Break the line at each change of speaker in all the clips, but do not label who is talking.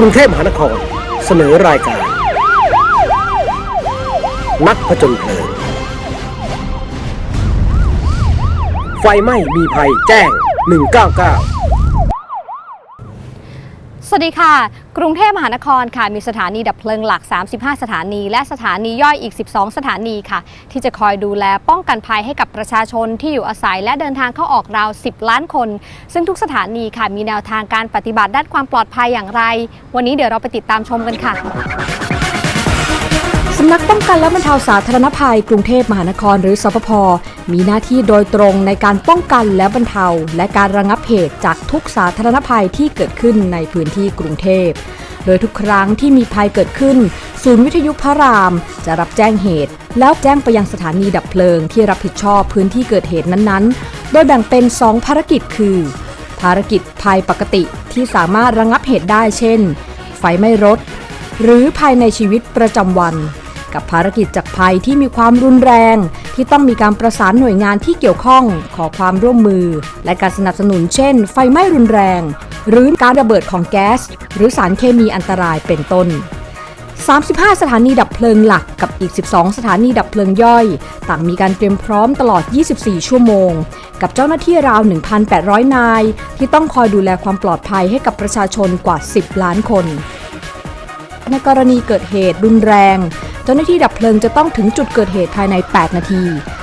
กรุงเทพมหานคร เสนอรายการ นักผจญเพลิง ไฟไหม้มีภัยแจ้ง 199
สวัสดีค่ะ กรุงเทพมหานครค่ะมีสถานีดับเพลิงหลัก 35 สถานี และสถานีย่อยอีก 12 สถานีค่ะ ที่จะคอยดูแลป้องกันภัยให้กับประชาชนที่อยู่อาศัยและเดินทางเข้าออกราว 10 ล้านคน ซึ่งทุกสถานีค่ะมีแนวทางการปฏิบัติด้านความปลอดภัยอย่างไร วันนี้เดี๋ยวเราไปติดตามชมกันค่ะสำนักป้องกันและบรรเทาสาธารณภัยกรุงเทพมหานครหรือสปภ มีหน้าที่โดยตรงในการป้องกันและบรรเทา และการระงับเหตุจากทุกสาธารณภัยที่เกิดขึ้นในพื้นที่กรุงเทพ โดยทุกครั้งที่มีภัยเกิดขึ้น ศูนย์วิทยุพระราม จะรับแจ้งเหตุ แล้วแจ้งไปยังสถานีดับเพลิงที่รับผิดชอบพื้นที่เกิดเหตุนั้นๆ โดยแบ่งเป็น 2 ภารกิจคือ ภารกิจภัยปกติที่สามารถระงับเหตุได้เช่น ไฟไหม้รถ หรือภายในชีวิตประจำวัน กับภารกิจจากภัยที่มีความรุนแรง ที่ต้องมีการประสานหน่วยงานที่เกี่ยวข้องขอความร่วมมือ และการสนับสนุนเช่น ไฟไหม้รุนแรง หรือการระเบิดของแก๊ส หรือสารเคมีอันตรายเป็นต้น 35 สถานีดับเพลิงหลักกับอีก 12 สถานีดับเพลิงย่อย ต่างมีการเตรียมพร้อมตลอด 24 ชั่วโมง กับเจ้าหน้าที่ราว 1,800 นาย ที่ต้องคอยดูแลความปลอดภัยให้กับประชาชนกว่า 10 ล้านคนในกรณีเกิดเหตุรุนแรง จ้าหน้าที่ดับเพลิงจะต้องถึงจุดเกิดเหตุภายใน 8 นาที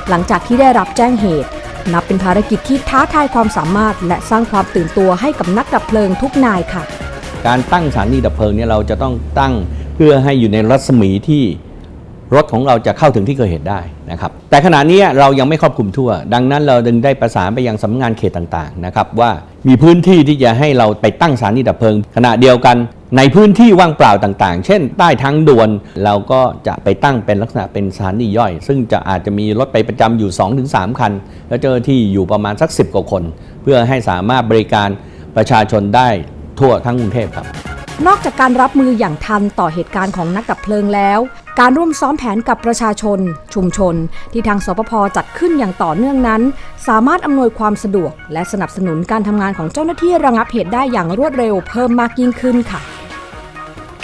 หลังจากที่ได้รับแจ้งเหตุ นับเป็นภารกิจที่ท้าทายความสามารถ และสร้างความตื่นตัวให้กับนักดับเพลิงทุกนายค่ะ
การตั้งสถานีดับเพลิงเนี่ยเราจะต้องตั้งเพื่อให้อยู่ในรัศมีที่ รถของเราจะเข้าถึงที่เกิดเหตุได้นะครับ แต่ขณะนี้เรายังไม่ครอบคลุมทั่ว ดังนั้นเราดึงได้ประสานไปยังสำนักงานเขตต่างๆนะครับว่ามีพื้นที่ที่จะให้เราไปตั้งสถานีดับเพลิง ขณะเดียวกันในพื้นที่ว่างเปล่าต่างๆ เช่น ใต้ทางด่วนเราก็จะไปตั้งเป็นลักษณะเป็นสถานีย่อย ซึ่งจะอาจจะมีรถไปประจำอยู่ 2-3 คัน แล้วเจ้าหน้าที่อยู่ประมาณสัก 10 กว่าคน เพื่อให้สามารถบริการประชาชนได้ทั่วทั้งกรุงเทพครับ
นอกจากการรับมืออย่างทันต่อเหตุการณ์ของนักดับเพลิงแล้ว การร่วมซ้อมแผนกับประชาชน ชุมชน ที่ทางสปพจัดขึ้นอย่างต่อเนื่องนั้น สามารถอำนวยความสะดวก และสนับสนุนการทำงานของเจ้าหน้าที่ระงับเหตุได้อย่างรวดเร็วเพิ่มมากยิ่งขึ้นค่ะ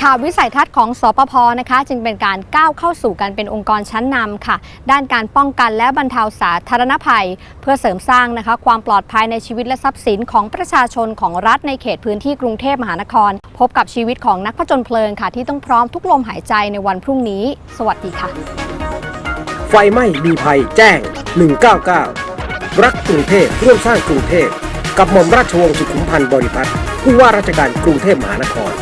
ค่ะวิสัยทัศน์ของสปภนะคะ จึงเป็นการก้าวเข้าสู่การเป็นองค์กรชั้นนำค่ะ ด้านการป้องกันและบรรเทาสาธารณภัย เพื่อเสริมสร้างนะคะ ความปลอดภัยในชีวิตและทรัพย์สินของประชาชนของรัฐในเขตพื้นที่กรุงเทพมหานคร พบกับชีวิตของนักผจญเพลิงค่ะ ที่ต้องพร้อมทุกลมหายใจในวันพรุ่งนี้ สวัสดีค่ะ
ไฟไหม้มีภัยแจ้ง 199 รักกรุงเทพร่วมสร้างกรุงเทพกับหม่อมราชวงศ์สุขุมพันธ์บริพัตรผู้ว่าราชการกรุงเทพมหานคร